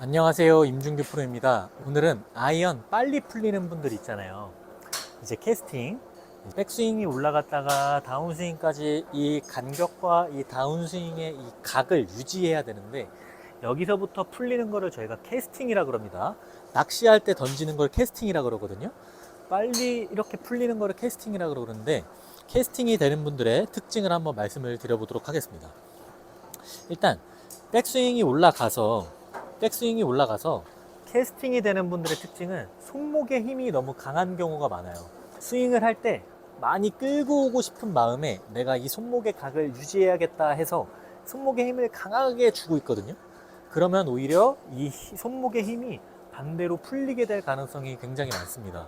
안녕하세요. 임준규 프로입니다. 오늘은 아이언 빨리 풀리는 분들 있잖아요. 이제 캐스팅 백스윙이 올라갔다가 다운스윙까지 이 간격과 이 다운스윙의 이 각을 유지해야 되는데 여기서부터 풀리는 거를 저희가 캐스팅이라 그럽니다. 낚시할 때 던지는 걸 캐스팅이라 그러거든요. 빨리 이렇게 풀리는 거를 캐스팅이라 그러는데 캐스팅이 되는 분들의 특징을 한번 말씀을 드려보도록 하겠습니다. 일단 백스윙이 올라가서 백스윙이 올라가서 캐스팅이 되는 분들의 특징은 손목의 힘이 너무 강한 경우가 많아요. 스윙을 할 때 많이 끌고 오고 싶은 마음에 내가 이 손목의 각을 유지해야겠다 해서 손목의 힘을 강하게 주고 있거든요. 그러면 오히려 이 히- 손목의 힘이 반대로 풀리게 될 가능성이 굉장히 많습니다.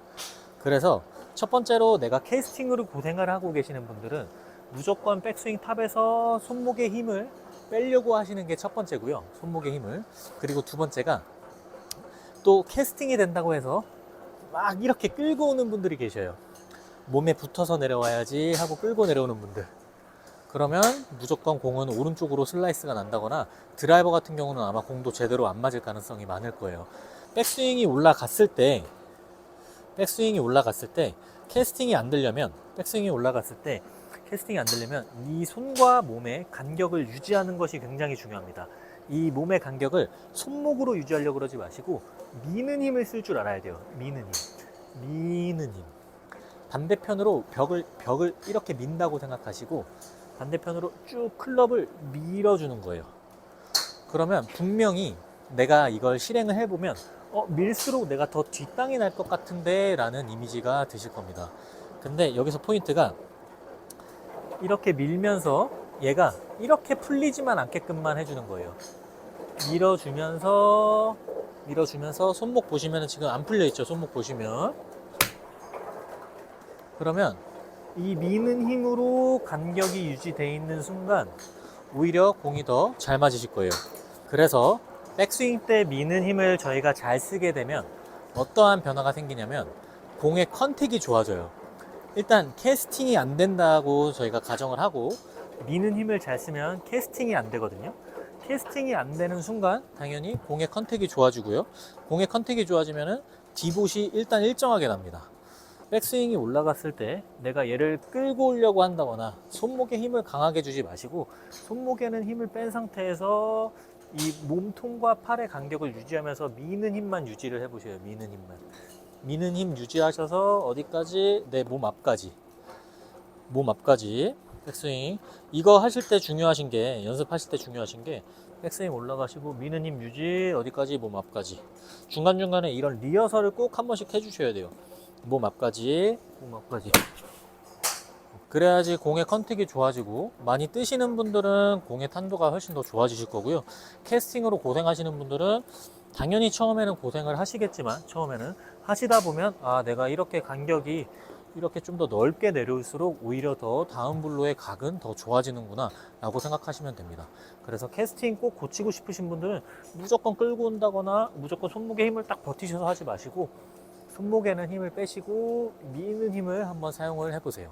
그래서 첫 번째로 내가 캐스팅으로 고생을 하고 계시는 분들은 무조건 백스윙 탑에서 손목의 힘을 빼려고 하시는 게 첫 번째고요. 손목의 힘을. 그리고 두 번째가 또 캐스팅이 된다고 해서 막 이렇게 끌고 오는 분들이 계셔요. 몸에 붙어서 내려와야지 하고 끌고 내려오는 분들. 그러면 무조건 공은 오른쪽으로 슬라이스가 난다거나 드라이버 같은 경우는 아마 공도 제대로 안 맞을 가능성이 많을 거예요. 백스윙이 올라갔을 때 백스윙이 올라갔을 때 캐스팅이 안 되려면 백스윙이 올라갔을 때 캐스팅이 안 되려면 이 손과 몸의 간격을 유지하는 것이 굉장히 중요합니다. 이 몸의 간격을 손목으로 유지하려고 그러지 마시고 미는 힘을 쓸 줄 알아야 돼요. 미는 힘. 미는 힘. 반대편으로 벽을 벽을 이렇게 민다고 생각하시고 반대편으로 쭉 클럽을 밀어주는 거예요. 그러면 분명히 내가 이걸 실행을 해보면 어, 밀수록 내가 더 뒷땅이 날 것 같은데 라는 이미지가 드실 겁니다. 근데 여기서 포인트가 이렇게 밀면서 얘가 이렇게 풀리지만 않게끔만 해주는 거예요. 밀어주면서 밀어주면서 손목 보시면 지금 안 풀려 있죠. 손목 보시면 그러면 이 미는 힘으로 간격이 유지되어 있는 순간 오히려 공이 더 잘 맞으실 거예요. 그래서 백스윙 때 미는 힘을 저희가 잘 쓰게 되면 어떠한 변화가 생기냐면 공의 컨택이 좋아져요. 일단 캐스팅이 안 된다고 저희가 가정을 하고 미는 힘을 잘 쓰면 캐스팅이 안 되거든요. 캐스팅이 안 되는 순간 당연히 공의 컨택이 좋아지고요. 공의 컨택이 좋아지면은 디봇이 일단 일정하게 납니다. 백스윙이 올라갔을 때 내가 얘를 끌고 오려고 한다거나 손목에 힘을 강하게 주지 마시고 손목에는 힘을 뺀 상태에서 이 몸통과 팔의 간격을 유지하면서 미는 힘만 유지를 해보세요. 미는 힘만. 미는 힘 유지하셔서 어디까지? 내 몸 앞까지. 몸 앞까지. 백스윙. 이거 하실 때 중요하신 게, 연습하실 때 중요하신 게, 백스윙 올라가시고, 미는 힘 유지, 어디까지? 몸 앞까지. 중간중간에 이런 리허설을 꼭 한 번씩 해주셔야 돼요. 몸 앞까지, 몸 앞까지. 그래야지 공의 컨택이 좋아지고 많이 뜨시는 분들은 공의 탄도가 훨씬 더 좋아지실 거고요. 캐스팅으로 고생하시는 분들은 당연히 처음에는 고생을 하시겠지만 처음에는 하시다 보면 아 내가 이렇게 간격이 이렇게 좀 더 넓게 내려올수록 오히려 더 다음 블로의 각은 더 좋아지는구나 라고 생각하시면 됩니다. 그래서 캐스팅 꼭 고치고 싶으신 분들은 무조건 끌고 온다거나 무조건 손목에 힘을 딱 버티셔서 하지 마시고 손목에는 힘을 빼시고 미는 힘을 한번 사용을 해보세요.